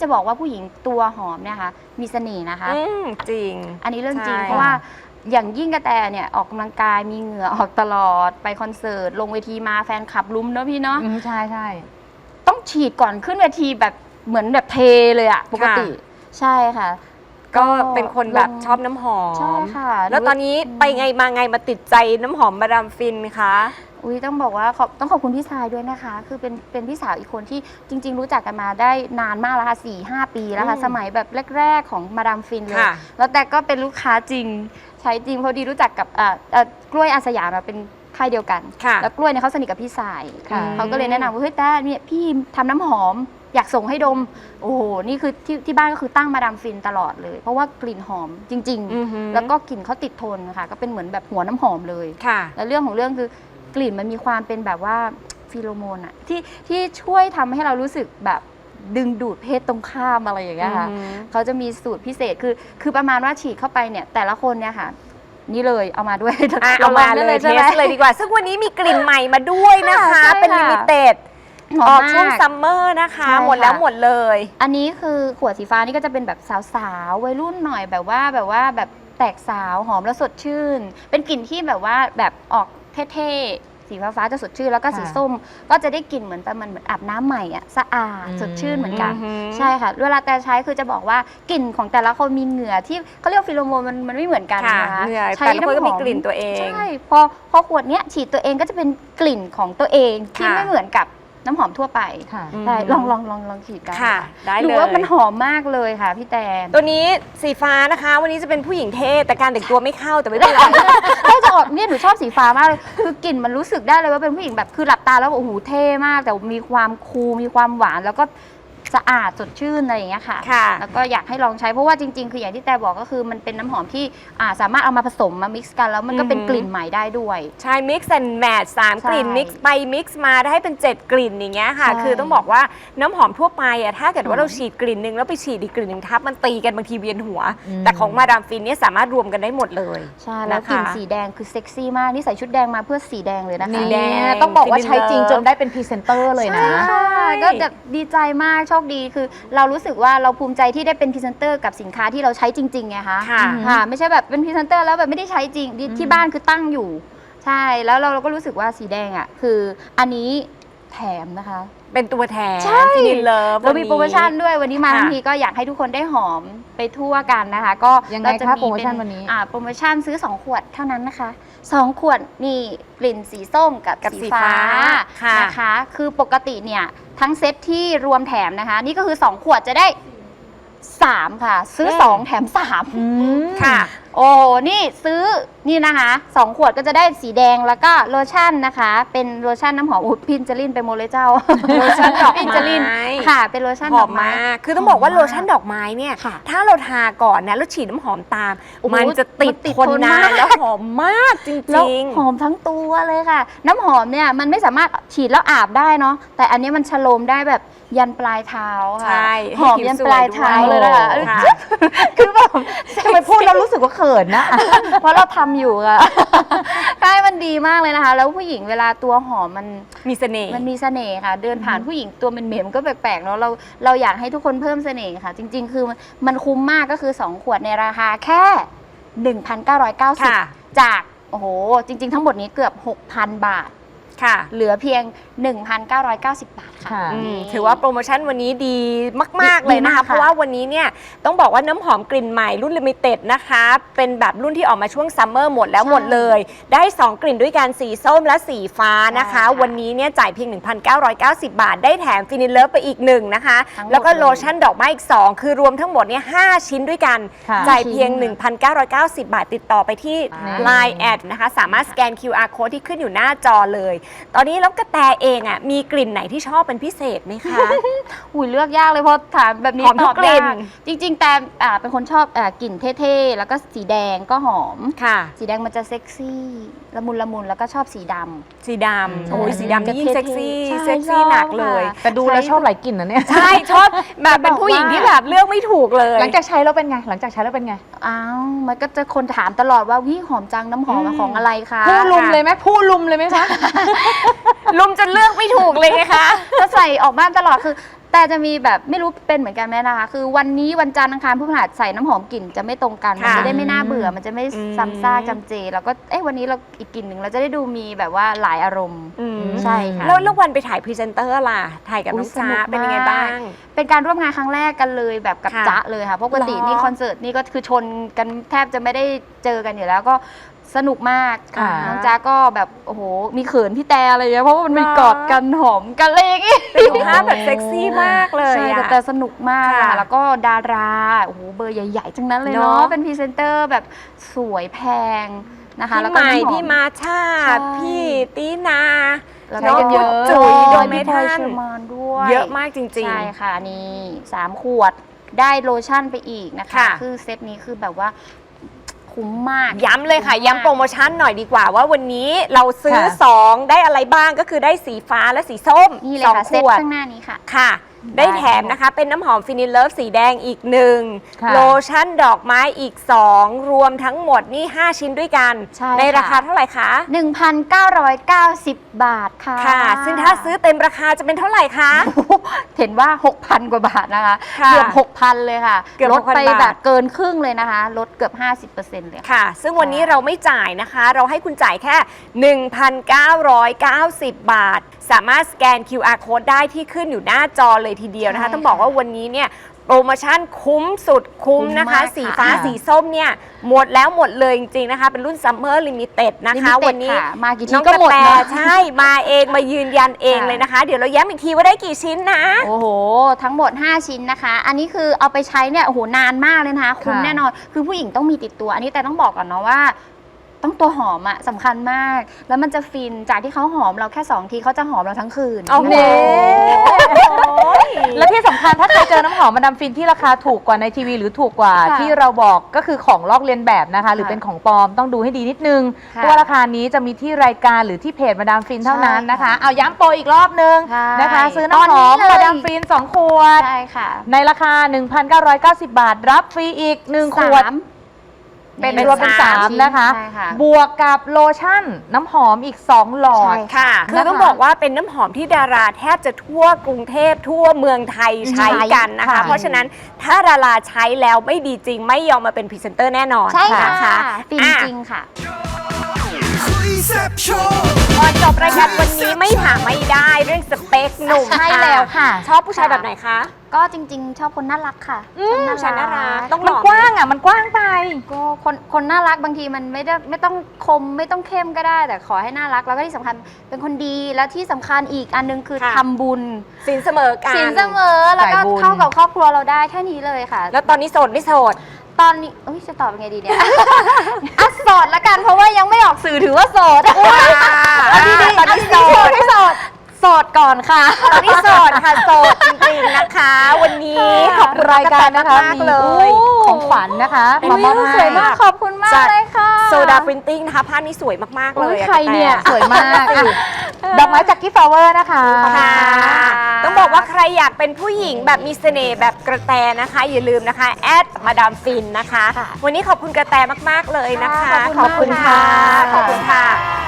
จะบอกว่าผู้หญิงตัวหอมเนี่ยค่ะมีเสน่ห์นะคะ อืมจริง อันนี้เรื่องจริงใช่ เพราะว่าอย่างยิ่งกระแตเนี่ยออกกำลังกายมีเหงื่อออกตลอดไปคอนเสิร์ต ลงเวทีมาแฟนคลับลุ้มเนอะพี่เนาะอืมใช่ใช่ ต้องฉีดก่อนขึ้นเวทีแบบเหมือนแบบเทเลยอะปกติ ใช่ค่ะ ก็เป็นคนแบบลงชอบน้ำหอมใช่ค่ะ แล้วตอนนี้ไปไงมาไงมาติดใจน้ำหอมมาดามฟินคะอุ้ยต้องบอกว่าขอบต้องขอบคุณพี่ชายด้วยนะคะ คือเป็นเป็นพี่สาวอีกคนที่จริง ๆ รู้จักกันมาได้นานมากแล้วค่ะสี่ห้าปีแล้วค่ะอืมสมัยแบบแรก ๆ ของมาดามฟินเลยค่ะแล้วแต่ก็เป็นลูกค้าจริงใช้จริงพอดีรู้จักกับอ่าเอ่อกล้วยอาสยามอะเป็นค่ายเดียวกันค่ะแล้วกล้วยเนี่ยเขาสนิทกับพี่สายค่ะเขาก็เลยแนะนำว่าเฮ้ยแต่เนี่ยพี่ทำน้ำหอม อยากส่งให้ดม โอ้โห นี่คือที่ที่บ้านก็คือตั้งมาดามฟินตลอดเลย เพราะว่ากลิ่นหอมจริงอือหือๆแล้วก็กลิ่นเขาติดทนค่ะ ก็เป็นเหมือนแบบหัวน้ำหอมเลยค่ะแล้วเรื่องของเรื่องคือกลิ่นมันมีความเป็นแบบว่าฟีโรโมนอะที่ที่ช่วยทำให้เรารู้สึกแบบดึงดูดเพศตรงข้ามอะไรอย่างเงี้ยค่ะอือหือเขาจะมีสูตรพิเศษคือ คือประมาณว่าฉีดเข้าไปเนี่ย แต่ละคนเนี่ยค่ะนี่เลยเอามาด้วยอะรเอามางเลได้ยเทใช่ไหมสเลยดีกว่า ซึ่งวันนี้มีกลิ่นใหม่มาด้วยนะคะค่ะใช่เป็นลิค่ะมิเต็ด หออมอกช่วงมาก ซัมเมอร์นะคะ ใช่ค่ะหมดแล้วหมดเลย อันนี้คือขวดสีฟ้านี่ก็จะเป็นแบบสาวๆวัยรุ่นหน่อยแบบว่าแบบว่าแบบแตกสาวหอมแล้วสดชื่น เป็นกลิ่นที่แบบว่าแบบออกเท่ๆสีฟ้าๆจะสดชื่นแล้วก็สีค่ะส้ม ก็จะได้กลิ่นเหมือนประมาณเหมือนอาบน้ำใหม่อะสะอาดอืม สดชื่นเหมือนกัน อือหือ ใช่ค่ะ เวลาแต่ใช้คือจะบอกว่ากลิ่นของแต่ละคนมีเหงื่อที่เขาเรียกว่าฟิโลโมนมันมันไม่เหมือนกันค่ะนะคะเหงื่อใช้แต่ละคนก็มีำหกลิ่นตัวเอง ใช่พอพอขวดเนี้ยฉีดตัวเองก็จะเป็นกลิ่นของตัวเองที่ค่ะ ไม่เหมือนกับ น้ำหอมทั่วไปค่ะอืมใช่ลองลองลองลองฉีดกันค่ะ ได้หนูเลยว่ามันหอมมากเลยค่ะพี่แตนตัวนี้สีฟ้านะคะ วันนี้จะเป็นผู้หญิงเท่แต่การแต่งตัวไม่เข้าแต่ไม่เป็นไร ก็จะออกเนี่ยหนูชอบสีฟ้ามากเลย คือกลิ่นมันรู้สึกได้เลยว่าเป็นผู้หญิงแบบคือหลับตาแล้วแบบโอ้โหเท่มาก แต่มีความคูลมีความหวานแล้วก็ สะอาดสดชื่นอะไรอย่างเงี้ยค่ะ ค่ะ แล้วก็อยากให้ลองใช้เพราะว่าจริง ๆ คืออย่างที่แต่บอกก็คือมันเป็นน้ำหอมที่อ่าสามารถเอามาผสมมา mix กันแล้วมันก็เป็นอือหือ กลิ่นใหม่ได้ด้วย ใช่ mix and match สามใช่กลิ่น mix ไป mix มาได้เป็น 7 กลิ่นอย่างเงี้ยค่ะ ใช่คือต้องบอกว่าน้ำหอมทั่วไปอะถ้าเกิดว่าหอมเราฉีดกลิ่นหนึ่งแล้วไปฉีดอีกกลิ่นหนึ่งทับมันตีกันบางทีเวียนหัว อืม แต่ของมาดามฟินเนี่ยสามารถรวมกันได้หมดเลย ใช่แล้วนะคะกลิ่นสีแดงคือเซ็กซี่มากนี่ใส่ชุดแดงมาเพื่อสีแดงเลยนะคะ สีแดง ต้องบอกว่าใช้จริง Feeling จนได้เป็นพรีเซนเตอร์เลยนะ ใช่ค่ะก็แบบดีใจมากโชคดีคือ เรารู้สึกว่าเราภูมิใจที่ได้เป็นพรีเซนเตอร์กับสินค้าที่เราใช้จริงๆไงคะค่ะ ค่ะไม่ใช่แบบเป็นพรีเซนเตอร์แล้วแบบไม่ได้ใช้จริงที่อืมที่บ้านคือตั้งอยู่ ใช่แล้วเราเราก็รู้สึกว่าสีแดงอะคืออันนี้ แถมนะคะ เป็นตัวแทนใช่ ฟินิเลิฟ เรามีโปรโมชั่นด้วยวันนี้มาค่ะทั้งทีก็อยากให้ทุกคนได้หอมไปทั่วกันนะคะ ก็ยังไงเราจคะโปรโมเป็ชั่นวันนี้ อ่าโปรโมชั่นซื้อ 2 ขวดเท่านั้นนะคะสองขวดมีกลิ่นสีส้มกับกับสีสีฟ้าฟ้าค่ะ นะคะ คือปกติเนี่ย ทั้งเซตที่รวมแถมนะคะ นี่ก็คือ 2 ขวดจะได้ 3 ค่ะ ซื้ออืม2แถม 3 อืม ค่ะโอ้นี่ซื้อนี่นะคะสองขวดก็จะได้สีแดงแล้วก็โลชั่นนะคะ เป็นโลชั่นน้ำหอมอุดพินจลินไปโมเลยเจ้าโลชั่นดอกไม้ พินจลินค่ะ เป็นโลชั่นหดออมกไม้ มาก คือต้องบอกว่าหอมโลมากชั่นดอกไม้เนี่ย ค่ะถ้าเราทาก่อนนะแล้วฉีดน้ำหอมตาม โอ้โหมันจะติดมันติดทนทนนามานกแล้วหอมมากจแล้วริง หอมทั้งตัวเลยค่ะ น้ำหอมเนี่ยมันไม่สามารถฉีดแล้วอาบได้เนาะแต่อันนี้มันชโลมได้แบบยันปลายเท้าค่ะใช่หอมยันปลายเท้าเลยนะคะให้ผิวสวยด้วยค่ะ คือแบบทำไมพูดแล้วรู้สึกว่าเขินนะ เพราะเราทำอยู่อะใช่มันดีมากเลยนะคะ แล้วผู้หญิงเวลาตัวหอมมัน มีเสน่ห์ มันมีเสน่ห์ค่ะ เดินผ่านผู้หญิงตัวเหม็นๆมันก็แปลกๆเนาะเราเราอยากให้ทุกคนเพิ่มเสน่ห์ค่ะ จริง ๆ คือมันมันคุ้มมากก็คือ 2 ขวดในราคาแค่1,990ค่ะจาก โอ้โห จริง ๆ ทั้งหมดนี้เกือบ 6,000 บาท ค่ะ เหลือเพียง 1,990 บาทค่ะ ค่ะ อืมถือว่าโปรโมชั่นวันนี้ดีมาก ๆ เลยนะคะ ดีมากค่ะ เพราะว่าวันนี้เนี่ยต้องบอกว่าน้ำหอมกลิ่นใหม่รุ่นลิมิเต็ดนะคะ เป็นแบบรุ่นที่ออกมาช่วงซัมเมอร์หมดแล้วใช่หมดเลย ได้ 2 กลิ่นด้วยกันสีส้มและสีฟ้านะคะ ใช่ค่ะวันนี้เนี่ยจ่ายเพียง 1,990 บาท ได้แถมฟินิเลิฟไปอีกหนึ่งนะคะ ทั้งหมดแล้วก็เลย โลชั่นดอกไม้อีก 2 คือรวมทั้งหมดเนี่ย5ชิ้นด้วยกัน ค่ะ จ่ายเพียงชิ้น1,990 บาทติดต่อไปที่ อ่า Line แอดนะคะ สามารถสแกน QR code ที่ขึ้นอยู่หน้าจอเลยตอนนี้แล้วกระแตเองอะมีกลิ่นไหนที่ชอบเป็นพิเศษไหมคะอุ้ยเลือกยากเลยเพราะถามแบบนี้หอมทุตกอบกลิ่ยานกจริง ๆ แต่อ่าเป็นคนชอบอ่ากลิ่นเท่ๆ แล้วก็สีแดงก็หอม ค่ะ สีแดงมันจะเซ็กซี่ละมุนละมุนแล้วก็ชอบสีดำ สีดำโอ้ยใช่สีดำนี่ยิ่งจะเซ็กซี่ท่ๆเซ็กใช่ซี่ชอบหนักเลย ค่ะ แต่ดูแล้วชอบหลายกลิ่นนะเนี่ย ใช่ชอบแบบเป็นผู้หญิงที่แบบเลือกไม่ถูกเลย หลังจากใช้แล้วเป็นไง หลังจากใช้แล้วเป็นไงอ้าวมันก็จะคนถามตลอดว่าวิหอมจังน้ำหอมอือะมของอะไรคะ ผู้ลุมเลยไหมผู้ลุมเลยไหมคะลุมจนเลือกไม่ถูกเลยไงคะ จะใส่ออกบ้านตลอดคือ แต่จะมีแบบไม่รู้เป็นเหมือนกันไหมนะคะ คือวันนี้วันจันทร์อังคารพฤหัสใส่น้ำหอมกลิ่นจะไม่ตรงกันมันค่ะจะได้ไม่น่าเบื่อมันจะไม่อืม ซ้ำซากจำเจ แล้วก็เอ๊ะวันนี้เราอีกกลิ่นหนึ่งเราจะได้ดูมีแบบว่าหลายอารมณ์ อืมใช่ค่ะแล้วแล้ววันไปถ่ายพรีเซนเตอร์ล่ะ ถ่ายกับอุ๊น้ยองจ้าสนุกเป็นยังไงมากบ้าง เป็นการร่วมงานครั้งแรกกันเลยแบบกับค่ะจ๊ะเลยค่ะเพราะปกติหรอ นี่คอนเสิร์ตนี่ก็คือชนกันแทบจะไม่ได้เจอกันอยู่แล้วก็ สนุกมากค่ะ น้องจ๊ะก็แบบโอ้โหมีเขินพี่แต่อะไรอย่างเงี้ยเพราะว่ามันมีหรอกอดกันหอมกันอะไรอย่างงี้เป็นภาพแบบเซ็กซี่มากเลยใช่แต่อะ แต่สนุกมากค่ะค่ะแล้วก็ดาราโอ้โหเบอร์ใหญ่ๆจังนั้นเลยเนเนาะอะเป็นพรีเซนเตอร์แบบสวยแพงนะคะ พี่แล้วใหก็ม่น้ำหอ พี่มาชาใช่ พี่ตีนา แล้วใช้ก็กันเยอะจุ๋ยโดโดเมพี่พลอยทันเชอร์มานด้วยเยอะมากจริง ใช่ค่ะนี่สามขวดได้โลชั่นไปอีกนะคะ ค่ะ คือเซตนี้คือแบบว่า คุ้มมากๆย้ำเลยค่ะคุ้มมากย้ำโปรโมชั่นหน่อยดีกว่าว่าวันนี้เราซื้อ ค่ะ 2 ได้อะไรบ้างก็คือได้สีฟ้าและสีส้มนี่เลยสองค่ะ ขเซตวดข้างหน้านี้ค่ะ ค่ะ ได้แถมนะคะ เป็นน้ำหอมฟินิลเลิฟสีแดงอีกหนึ่งค่ะโลชั่นดอกไม้อีก 2 รวมทั้งหมดนี่ 5 ชิ้นด้วยกันใช่ในค่ะ ราคาเท่าไหร่คะ 1,990 บาทค่ะค่ะ ซึ่งถ้าซื้อเต็มราคาจะเป็นเท่าไหร่คะ โอ้โหเห็นว่า 6,000 กว่าบาทนะคะ ค่ะเกือบ 6,000 เลยค่ะ เกือบลดไป6,000บาท แบบเกินครึ่งเลยนะคะ ลดเกือบ 50%เลยค่ะ ค่ะ ซึ่งวันนี้เราไม่จ่ายนะคะ เราให้คุณจ่ายแค่ 1,990 บาท สามารถสแกน QR code ได้ที่ขึ้นอยู่หน้าจอเลยทีเดียวนะคะใช่ต้องบอกว่าวันนี้เนี่ยโปรโมชั่นคุ้มสุดคุ้มนะคะคุ้มมากสีฟ้าค่ะสีส้มเนี่ย หมดแล้วหมดเลยจริง ๆ นะคะ เป็นรุ่น Summer Limited นะคะ Limited วันนี้ค่ะมากี่ทีน้องก็กระหมดแตนะใช่ มาเองมายืนยันเองค่ะเลยนะคะ เดี๋ยวเราย้ำอีกทีว่าได้กี่ชิ้นนะ โอ้โห ทั้งหมด 5 ชิ้นนะคะ อันนี้คือเอาไปใช้เนี่ยโอ้โหนานมากเลยนะคะคุ้มค่ะแน่นอน คือผู้หญิงต้องมีติดตัว อันนี้แต่ต้องบอกก่อนเนาะว่าต้องตัวหอมอะสำคัญมาก แล้วมันจะฟินจากที่เขาหอมเราแค่ 2 ทีเขาจะหอมเราทั้งคืน โอ้โห และที่สำคัญถ้าใครเจอน้ำหอมมาดามฟินที่ราคาถูกกว่าในทีวีหรือถูกกว่าค่ะที่เราบอกก็คือของลอกเลียนแบบนะคะ หรือค่ะเป็นของปลอมต้องดูให้ดีนิดนึงเพค่ะราะว่าราคานี้จะมีที่รายการหรือที่เพจมาดามฟินเท่านั้นนะคะใช่ค่ะเอาย้ำโปรอีกรอบนึงใช่นะคะ ซื้อน้ำหอมตอนนี้เลย มาดามฟิน 2 ขวด ใช่ค่ะ ในราคา 1,990 บาท รับฟรีอีก 1 ขวด สาม เป็นเป็นรวมเป็นสาม3นะคะ ใช่ค่ะ บวกกับโลชั่นน้ำหอมอีก 2 หลอด ใช่ ค่ะคือต้องบอกว่าเป็นน้ำหอมที่ดาราแทบจะทั่วกรุงเทพทั่วเมืองไทยใช้กันนะคะค่ะเพราะฉะนั้นถ้าดาราใช้แล้วไม่ดีจริง ไม่ยอมมาเป็นพรีเซนเตอร์แน่นอนใช่ค่ะนะคะ ฟินอะ จริงค่ะ คุยแซ่บโชว์ก่อนจบรายการวันนี้ไม่ถามไม่ได้เรื่องสเปคหนุ่มใช่แล้วค่ะ ชอบผู้ชายแบบไหนคะ ก็จริง ๆ ชอบคนน่ารักค่ะอืมผู้ชายน่ารักต้องหมันล่อไหกว้างอะ มันกว้างไป ก็คนคนน่ารักบางทีมันไม่ได้ไม่ต้องคมไม่ต้องเข้มก็ได้ แต่ขอให้น่ารักแล้วก็ที่สำคัญเป็นคนดีแล้วที่สำคัญอีกอันนึงคือค่ะ ทำบุญสินเสมอกันสินเสมอแล้วก็สายบุญ เข้ากับครอบครัวเราได้แค่นี้เลยค่ะ แล้วตอนนี้โสดไม่โสด ตอนนี้อุ้ยจะตอบยังไงดีเนี่ย อะโสดละกันเพราะว่ายังไม่ออกสื่อถือว่าโสดอ่าตอนนี้โสดไม่โสด โสดก่อนค่ะ ตอนนี้โสดค่ะโสดจริงๆนะคะ วันนี้ขอบคุณรายการนะคะมากมีๆเลยของขวัญนะคะอุ๊ยมามอบให้ สวยมากขอบคุณมากจากเลยค่ะ โซดาปรินติ้งนะคะภาพนี้สวยมากๆเลยอุ๊ยอะใครเนี่ยกระแตสวยมากอะดอกไม้จากกี้ฟลาเวอร์นะคะ ค่ะค่ะ ต้องบอกว่าใครอยากเป็นผู้หญิงแบบมีเสน่ห์แบบกระแตนะคะ อย่าลืมนะคะแอดมาดามฟินนะคะค่ะวันนี้ขอบคุณกระแตมากๆเลยนะคะค่ะ ขอบคุณค่ะมากค่ะขอบคุณค่ะ